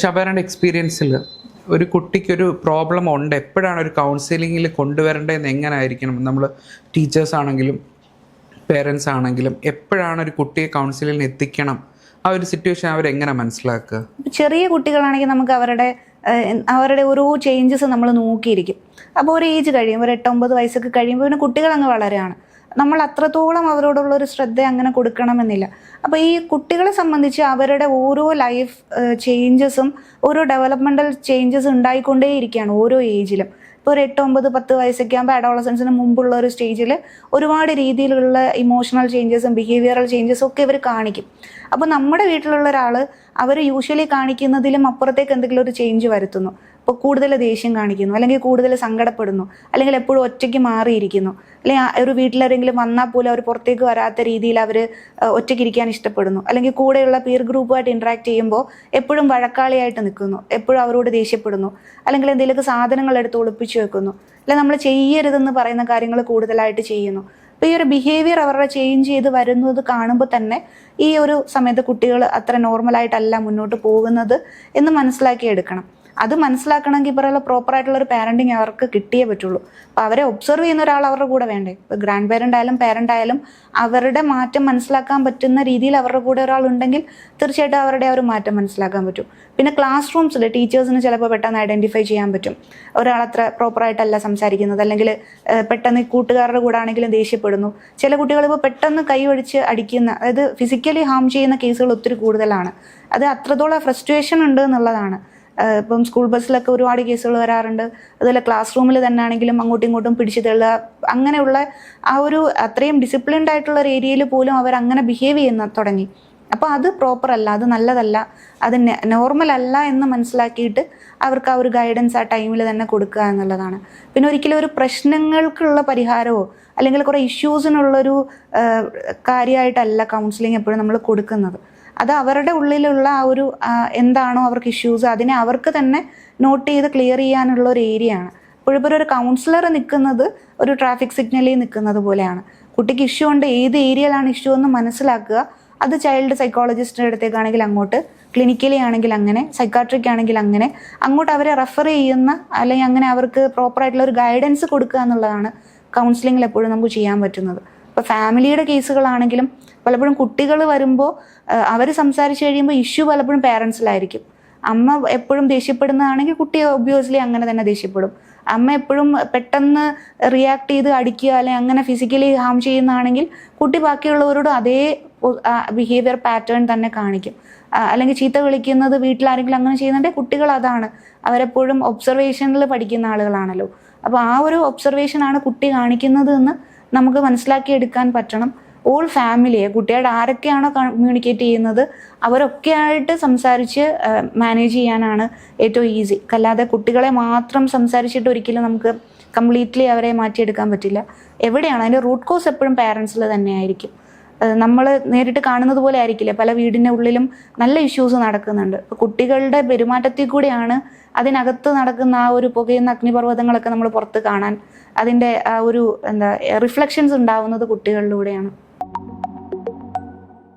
ഷബാനയുടെ എക്സ്പീരിയൻസിൽ ഒരു കുട്ടിക്കൊരു പ്രോബ്ലം ഉണ്ട്. എപ്പോഴാണ് ഒരു കൗൺസിലിങ്ങിൽ കൊണ്ടുവരേണ്ടതെന്ന് എങ്ങനെ ആയിരിക്കണം നമ്മൾ ടീച്ചേഴ്സ് ആണെങ്കിലും പേരൻസ് ആണെങ്കിലും എപ്പോഴാണ് ഒരു കുട്ടിയെ കൗൺസിലിങ്ങിന് എത്തിക്കണം? ആ ഒരു സിറ്റുവേഷൻ അവർ എങ്ങനെ മനസ്സിലാക്കുക? ചെറിയ കുട്ടികളാണെങ്കിൽ നമുക്ക് അവരുടെ അവരുടെ ഓരോ ചേഞ്ചസ് നമ്മൾ നോക്കിയിരിക്കും. അപ്പോൾ ഒരു ഏജ് കഴിയുമ്പോൾ ഒരു എട്ടൊമ്പത് വയസ്സൊക്കെ കഴിയുമ്പോൾ പിന്നെ കുട്ടികൾ അങ്ങ് വളരുകയാണ് നമ്മൾ അത്രത്തോളം അവരോടുള്ള ഒരു ശ്രദ്ധ അങ്ങനെ കൊടുക്കണമെന്നില്ല. അപ്പോൾ ഈ കുട്ടികളെ സംബന്ധിച്ച് അവരുടെ ഓരോ ലൈഫ് ചേഞ്ചസും ഓരോ ഡെവലപ്മെന്റൽ ചേഞ്ചസ് ഉണ്ടായിക്കൊണ്ടേയിരിക്കുകയാണ് ഓരോ ഏജിലും ഇപ്പോൾ ഒരു എട്ട് ഒമ്പത് പത്ത് വയസ്സൊക്കെ ആകുമ്പോൾ അഡോളസൻസിന് മുമ്പുള്ള ഒരു സ്റ്റേജിൽ ഒരുപാട് രീതിയിലുള്ള ഇമോഷണൽ ചേഞ്ചസും ബിഹേവിയറൽ ചേഞ്ചസും ഒക്കെ ഇവർ കാണിക്കും. അപ്പോൾ നമ്മുടെ വീട്ടിലുള്ള ഒരാൾ അവർ യൂഷ്വലി കാണിക്കുന്നതിലും അപ്പുറത്തേക്ക് എന്തെങ്കിലും ഒരു ചേഞ്ച് വരുത്തുന്നു. ഇപ്പോൾ കൂടുതൽ ദേഷ്യം കാണിക്കുന്നു അല്ലെങ്കിൽ കൂടുതൽ സങ്കടപ്പെടുന്നു അല്ലെങ്കിൽ എപ്പോഴും ഒറ്റയ്ക്ക് മാറിയിരിക്കുന്നു. അല്ലെങ്കിൽ ഒരു വീട്ടിലാരെങ്കിലും വന്നാൽ പോലും അവർ പുറത്തേക്ക് വരാത്ത രീതിയിൽ അവർ ഒറ്റയ്ക്ക് ഇരിക്കാൻ ഇഷ്ടപ്പെടുന്നു. അല്ലെങ്കിൽ കൂടെയുള്ള പീർ ഗ്രൂപ്പുമായിട്ട് ഇൻട്രാക്ട് ചെയ്യുമ്പോൾ എപ്പോഴും വഴക്കാളിയായിട്ട് നിൽക്കുന്നു എപ്പോഴും അവരോട് ദേഷ്യപ്പെടുന്നു അല്ലെങ്കിൽ എന്തെങ്കിലുമൊക്കെ സാധനങ്ങൾ എടുത്ത് ഒളിപ്പിച്ചു വെക്കുന്നു. അല്ലെങ്കിൽ നമ്മൾ ചെയ്യരുതെന്ന് പറയുന്ന കാര്യങ്ങൾ കൂടുതലായിട്ട് ചെയ്യുന്നു. അപ്പോൾ ഈ ഒരു ബിഹേവിയർ അവരുടെ ചേഞ്ച് ചെയ്ത് വരുന്നത് കാണുമ്പോൾ തന്നെ ഈ ഒരു സമയത്ത് കുട്ടികൾ അത്ര നോർമലായിട്ടല്ല മുന്നോട്ട് പോകുന്നത് എന്ന് മനസ്സിലാക്കി എടുക്കണം. അത് മനസ്സിലാക്കണമെങ്കിൽ പറയുന്ന പ്രോപ്പർ ആയിട്ടുള്ള ഒരു പാരന്റിങ് അവർക്ക് കിട്ടിയേ പറ്റുള്ളൂ. അപ്പോൾ അവരെ ഒബ്സർവ് ചെയ്യുന്ന ഒരാൾ അവരുടെ കൂടെ വേണ്ടേ? ഇപ്പോൾ ഗ്രാൻഡ് പേരന്റ് ആയാലും പാരന്റ് ആയാലും അവരുടെ മാറ്റം മനസ്സിലാക്കാൻ പറ്റുന്ന രീതിയിൽ അവരുടെ കൂടെ ഒരാൾ ഉണ്ടെങ്കിൽ തീർച്ചയായിട്ടും അവരുടെ ആ ഒരു മാറ്റം മനസ്സിലാക്കാൻ പറ്റും. പിന്നെ ക്ലാസ് റൂംസിൽ ടീച്ചേഴ്സിന് ചിലപ്പോൾ പെട്ടെന്ന് ഐഡന്റിഫൈ ചെയ്യാൻ പറ്റും. ഒരാൾ അത്ര പ്രോപ്പറായിട്ടല്ല സംസാരിക്കുന്നത്. അല്ലെങ്കിൽ പെട്ടെന്ന് കൂട്ടുകാരുടെ കൂടെ ആണെങ്കിലും ദേഷ്യപ്പെടുന്നു. ചില കുട്ടികൾ ഇപ്പോൾ പെട്ടെന്ന് കൈ ഒഴിച്ച് അടിക്കുന്ന അതായത് ഫിസിക്കലി ഹാം ചെയ്യുന്ന കേസുകൾ ഒത്തിരി കൂടുതലാണ്. അത് അത്രത്തോളം ഫ്രസ്ട്രേഷൻ ഉണ്ട് എന്നുള്ളതാണ്. ഇപ്പം സ്കൂൾ ബസ്സിലൊക്കെ ഒരുപാട് കേസുകൾ വരാറുണ്ട്. അതുപോലെ ക്ലാസ് റൂമിൽ തന്നെ ആണെങ്കിലും അങ്ങോട്ടും ഇങ്ങോട്ടും പിടിച്ചു തള്ളുക. അങ്ങനെയുള്ള ആ ഒരു അത്രയും ഡിസിപ്ലിൻഡ് ആയിട്ടുള്ള ഒരു ഏരിയയിൽ പോലും അവർ അങ്ങനെ ബിഹേവ് ചെയ്യുന്ന തുടങ്ങി. അപ്പോൾ അത് പ്രോപ്പർ അല്ല അത് നല്ലതല്ല. അത് നോർമൽ അല്ല എന്ന് മനസ്സിലാക്കിയിട്ട് അവർക്ക് ആ ഒരു ഗൈഡൻസ് ആ ടൈമിൽ തന്നെ കൊടുക്കുക എന്നുള്ളതാണ്. പിന്നെ ഒരിക്കലും ഒരു പ്രശ്നങ്ങൾക്കുള്ള പരിഹാരമോ അല്ലെങ്കിൽ കുറേ ഇഷ്യൂസിനുള്ളൊരു കാര്യമായിട്ടല്ല കൗൺസിലിംഗ് എപ്പോഴും നമ്മൾ കൊടുക്കുന്നത്. അത് അവരുടെ ഉള്ളിലുള്ള ആ ഒരു എന്താണോ അവർക്ക് ഇഷ്യൂസ് അതിനെ അവർക്ക് തന്നെ നോട്ട് ചെയ്ത് ക്ലിയർ ചെയ്യാനുള്ള ഒരു ഏരിയ ആണ്. ഇപ്പോഴിപ്പോൾ ഒരു കൗൺസിലർ നിൽക്കുന്നത് ഒരു ട്രാഫിക് സിഗ്നലിൽ നിൽക്കുന്നത് പോലെയാണ്. കുട്ടിക്ക് ഇഷ്യൂ ഉണ്ട് ഏത് ഏരിയയിലാണ് ഇഷ്യൂ എന്ന് മനസ്സിലാക്കുക. അത് ചൈൽഡ് സൈക്കോളജിസ്റ്റിന്റെ അടുത്തേക്കാണെങ്കിൽ അങ്ങോട്ട് ക്ലിനിക്കലി ആണെങ്കിൽ അങ്ങനെ സൈക്കാട്രിക് ആണെങ്കിൽ അങ്ങനെ അങ്ങോട്ട് അവരെ റെഫർ ചെയ്യുന്ന അല്ലെങ്കിൽ അങ്ങനെ അവർക്ക് പ്രോപ്പറായിട്ടുള്ള ഒരു ഗൈഡൻസ് കൊടുക്കുക എന്നുള്ളതാണ് കൗൺസിലിങ്ങിൽ എപ്പോഴും നമുക്ക് ചെയ്യാൻ പറ്റുന്നത്. ഇപ്പോൾ ഫാമിലിയുടെ കേസുകളാണെങ്കിലും പലപ്പോഴും കുട്ടികൾ വരുമ്പോൾ അവർ സംസാരിച്ച് കഴിയുമ്പോൾ ഇഷ്യൂ പലപ്പോഴും പേരൻസിലായിരിക്കും. അമ്മ എപ്പോഴും ദേഷ്യപ്പെടുന്നതാണെങ്കിൽ കുട്ടി ഒബ്വിയസ്ലി അങ്ങനെ തന്നെ ദേഷ്യപ്പെടും. അമ്മ എപ്പോഴും പെട്ടെന്ന് റിയാക്ട് ചെയ്ത് അടിക്കുക അല്ലെങ്കിൽ അങ്ങനെ ഫിസിക്കലി ഹാം ചെയ്യുന്നതാണെങ്കിൽ കുട്ടി ബാക്കിയുള്ളവരോടും അതേ ബിഹേവിയർ പാറ്റേൺ തന്നെ കാണിക്കും. അല്ലെങ്കിൽ ചീത്ത വിളിക്കുന്നത് വീട്ടിലാരെങ്കിലും അങ്ങനെ ചെയ്യുന്നുണ്ടെങ്കിൽ കുട്ടികൾ അതാണ്. അവരെപ്പോഴും ഒബ്സർവേഷനിൽ പഠിക്കുന്ന ആളുകളാണല്ലോ. അപ്പോൾ ആ ഒരു ഒബ്സർവേഷനാണ് കുട്ടി കാണിക്കുന്നത് എന്ന് നമുക്ക് മനസ്സിലാക്കിയെടുക്കാൻ പറ്റണം. ഓൾ ഫാമിലിയെ കുട്ടിയുടെ ആരൊക്കെയാണോ കമ്മ്യൂണിക്കേറ്റ് ചെയ്യുന്നത് അവരൊക്കെ ആയിട്ട് സംസാരിച്ച് മാനേജ് ചെയ്യാനാണ് ഏറ്റവും ഈസി അല്ലാതെ കുട്ടികളെ മാത്രം സംസാരിച്ചിട്ട് ഒരിക്കലും നമുക്ക് കംപ്ലീറ്റ്ലി അവരെ മാറ്റിയെടുക്കാൻ പറ്റില്ല. എവിടെയാണ്? അതിന്റെ റൂട്ട് കോസ് എപ്പോഴും പാരൻസിൽ തന്നെയായിരിക്കും നമ്മൾ നേരിട്ട് കാണുന്നത് പോലെ ആയിരിക്കില്ല? പല വീടിന്റെ ഉള്ളിലും നല്ല ഇഷ്യൂസ് നടക്കുന്നുണ്ട്. കുട്ടികളുടെ പെരുമാറ്റത്തിൽ കൂടിയാണ് അതിനകത്ത് നടക്കുന്ന ആ ഒരു പുകയുന്ന അഗ്നിപർവതങ്ങളൊക്കെ നമ്മൾ പുറത്ത് കാണാൻ അതിന്റെ ആ ഒരു എന്താ റിഫ്ലക്ഷൻസ് ഉണ്ടാവുന്നത് കുട്ടികളിലൂടെയാണ്.